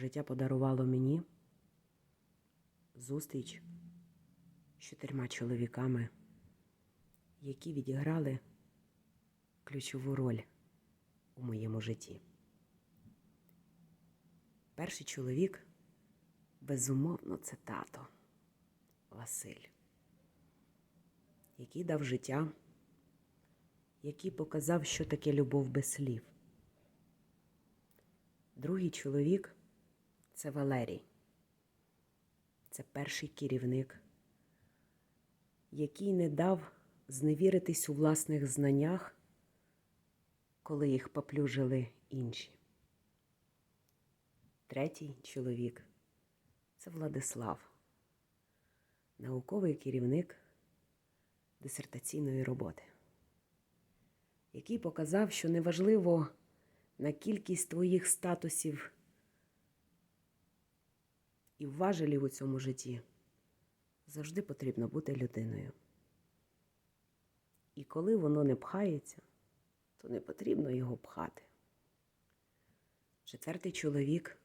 життя подарувало мені зустріч з чотирма чоловіками, які відіграли ключову роль у моєму житті. Перший чоловік, безумовно, це тато Василь, який дав життя, який показав, що таке любов без слів. Другий чоловік це Валерій. Це перший керівник, який не дав зневіритись у власних знаннях, коли їх поплюжили інші. Третій чоловік це Владислав, науковий керівник дисертаційної роботи, який показав, що неважливо на кількість твоїх статусів і важелів у цьому житті завжди потрібно бути людиною. І коли воно не пхається, то не потрібно його пхати. Четвертий чоловік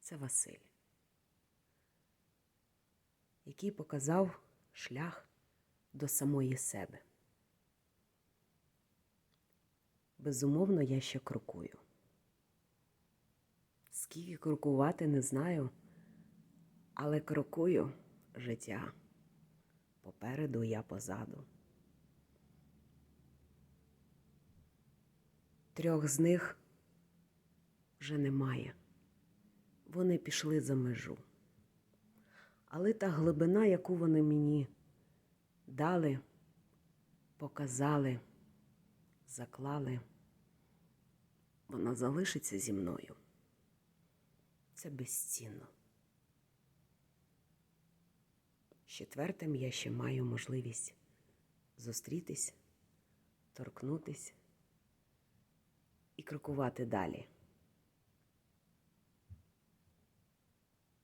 це Василь, який показав шлях до самої себе. Безумовно, я ще крокую. Скільки крокувати, не знаю, але крокую життя. Попереду я позаду. Трьох з них вже немає. Вони пішли за межу. Але та глибина, яку вони мені дали, показали, заклали, вона залишиться зі мною. Це безцінно. З четвертим я ще маю можливість зустрітись, торкнутись і крокувати далі.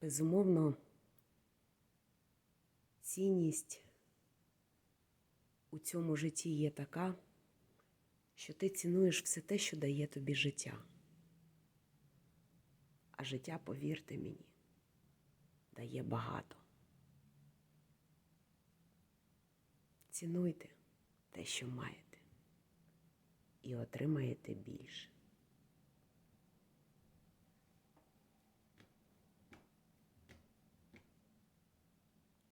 Безумовно, цінність у цьому житті є така, що ти цінуєш все те, що дає тобі життя. А життя, повірте мені, дає багато. Цінуйте те, що маєте, і отримаєте більше.